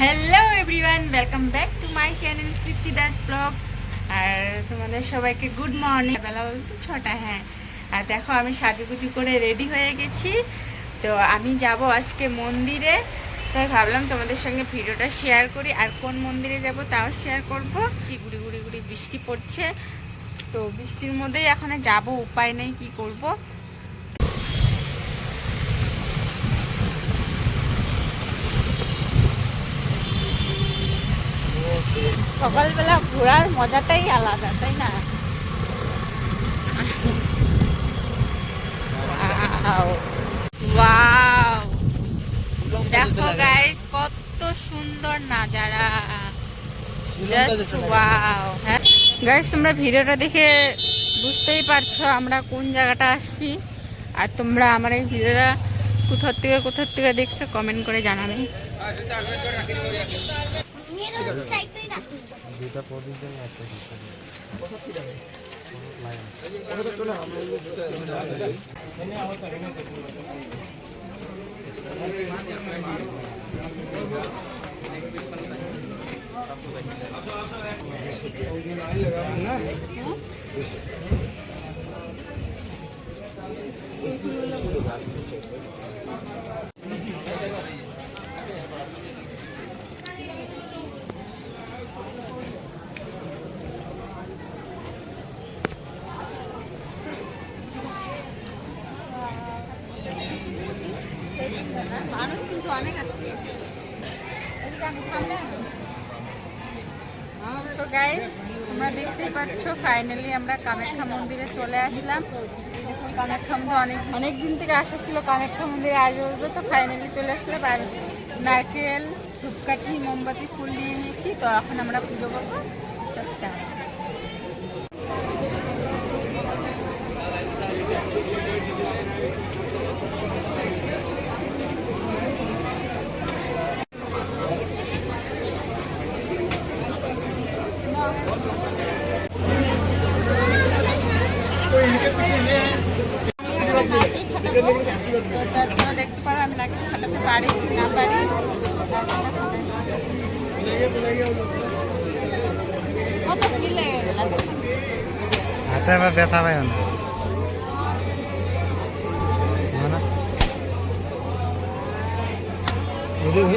Hello everyone welcome back to my channel Tripti Das blog আর তোমাদের সবাইকে good morning বেলা বলতে ছটা হ্যাঁ। আর দেখো, আমি সাজুগুজু করে রেডি হয়ে গেছি। তো আমি যাব আজকে মন্দিরে। তাই ভাবলাম তোমাদের সঙ্গে ভিডিওটা শেয়ার করি। আর কোন মন্দিরে যাব তাও শেয়ার করব। গুড়ি গুড়ি গুড়ি বৃষ্টি পড়ছে। তো বৃষ্টির মধ্যেই এখন যাব, উপায় নেই, কি করব। সকালবেলা ঘোরার মজাটাই আলাদা, তাই না? দেখো গাইস কত সুন্দর নাজারা। জাস্ট হ্যাঁ? গাইস তোমরা ভিডিওটা দেখে বুঝতেই পারছ আমরা কোন জায়গাটা আসছি। আর তোমরা আমার এই ভিডিওটা কোথার থেকে কোথার থেকে দেখছ কমেন্ট করে জানাবে। দুটা প্রদীপ জন্য একটা দিতে মানুষ কিন্তু অনেক আছে। গাইস তোমরা দেখতেই পাচ্ছ ফাইনালি আমরা কামাখ্যা মন্দিরে চলে আসলাম। কামাখ্যা মন্দির অনেক অনেক দিন থেকে আসা ছিল, কামাখ্যা মন্দিরে আজ বলব তো ফাইনালি চলে আসলাম। নারকেল, ধূপকাঠি, মোমবাতি ফুল নিয়ে নিয়েছি। তো এখন আমরা পুজো করব চল যাই। তার জন্য দেখতে পারো?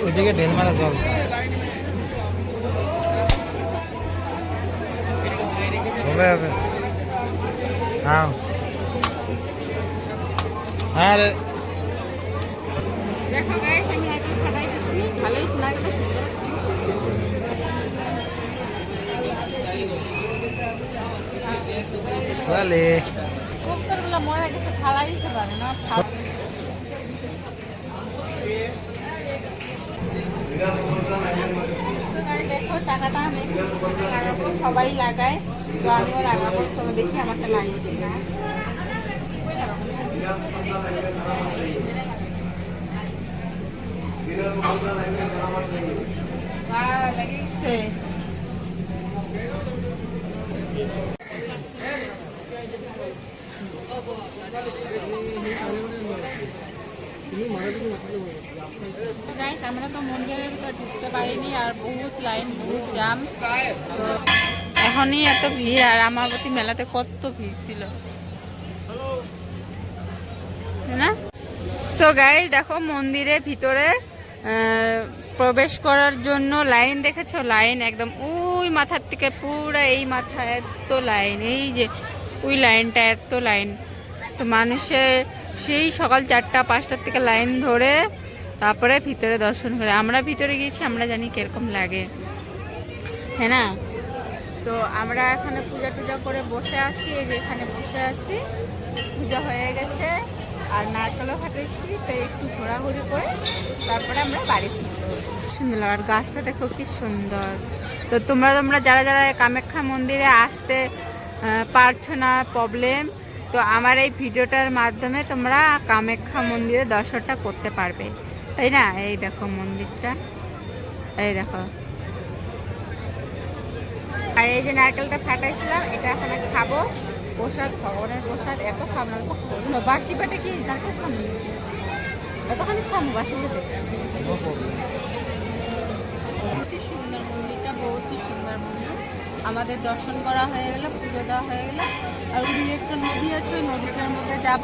ওদিকে মারা জল হবে হবে। হ্যাঁ হ্যাঁ রে। দেখো গাইস আমি নারকেল ফাটাই দিচ্ছি। ভালোই নারকেলটা সুন্দর আছে। সোয়ালে কবুতরগুলো মরে গেছে ফালাই দিতে পারে না দেখো টাকাটা আমি সবাই লাগায়। তো আমিও লাগাবো চলো দেখি আমারটা লাগিয়েছি না আমরা তো মন্দিরের ভিতর ঢুকতে পারিনি আর বহুত লাইন, বহুত জাম তো এখনই এত ভিড়, আর আমাবতী মেলাতে কত ভিড় ছিল। না? সো গাই দেখো মন্দিরের ভিতরে প্রবেশ করার জন্য লাইন দেখেছ? লাইন একদম ওই মাথার থেকে পুরো এই মাথা এত লাইন, এই যে ওই লাইনটা এত লাইন। তো মানুষে সেই সকাল চারটা, পাঁচটার থেকে লাইন ধরে তারপরে ভিতরে দর্শন করে। আমরা ভিতরে গিয়েছি, আমরা জানি কীরকম লাগে। হ্যাঁ না? তো আমরা এখানে পূজা টুজা করে বসে আছি, এই যে এখানে বসে আছি। পূজা হয়ে গেছে, আর নারকেলও ফাটাইছি, তো একটু ঘোরাঘুরি করে তারপরে আমরা বাড়ি ফিরবো। সুন্দর। আর গাছটা দেখো কি সুন্দর। তো তোমরা তোমরা যারা যারা কামাখ্যা মন্দিরে আসতে পারছ না প্রবলেম তো আমার এই ভিডিওটার মাধ্যমে তোমরা কামাখ্যা মন্দিরে দর্শনটা করতে পারবে। তাই না? এই দেখো মন্দিরটা। এই দেখো। আর এই যে নারকেলটা ফাটাইছিলাম এটা এখন খাব। প্রসাদ ভগবানের প্রসাদ এত খাবলাম বাসি পাটে কি এতখানি খাব বাসি পাটে? সুন্দর মন্দিরটা বহুতই সুন্দর মন্দির। আমাদের দর্শন করা হয়ে গেল পুজো দেওয়া হয়ে গেল। আর দিকে একটা নদী আছে ওই নদীটার মধ্যে যাব।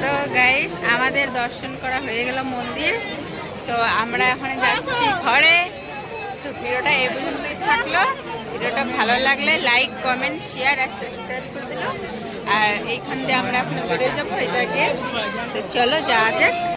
তো গাইস আমাদের দর্শন করা হয়ে গেল মন্দির। তো আমরা এখন যাচ্ছি ঘরে। তো ভিডিওটা এই পর্যন্তই থাকল। ভিডিওটা ভালো লাগলে লাইক কমেন্ট শেয়ার আর সাবস্ক্রাইব করে দিল। আর এইখান দিয়ে আমরা এখন বেরিয়ে যাব এটাকে। তো চলো যাওয়া যাক।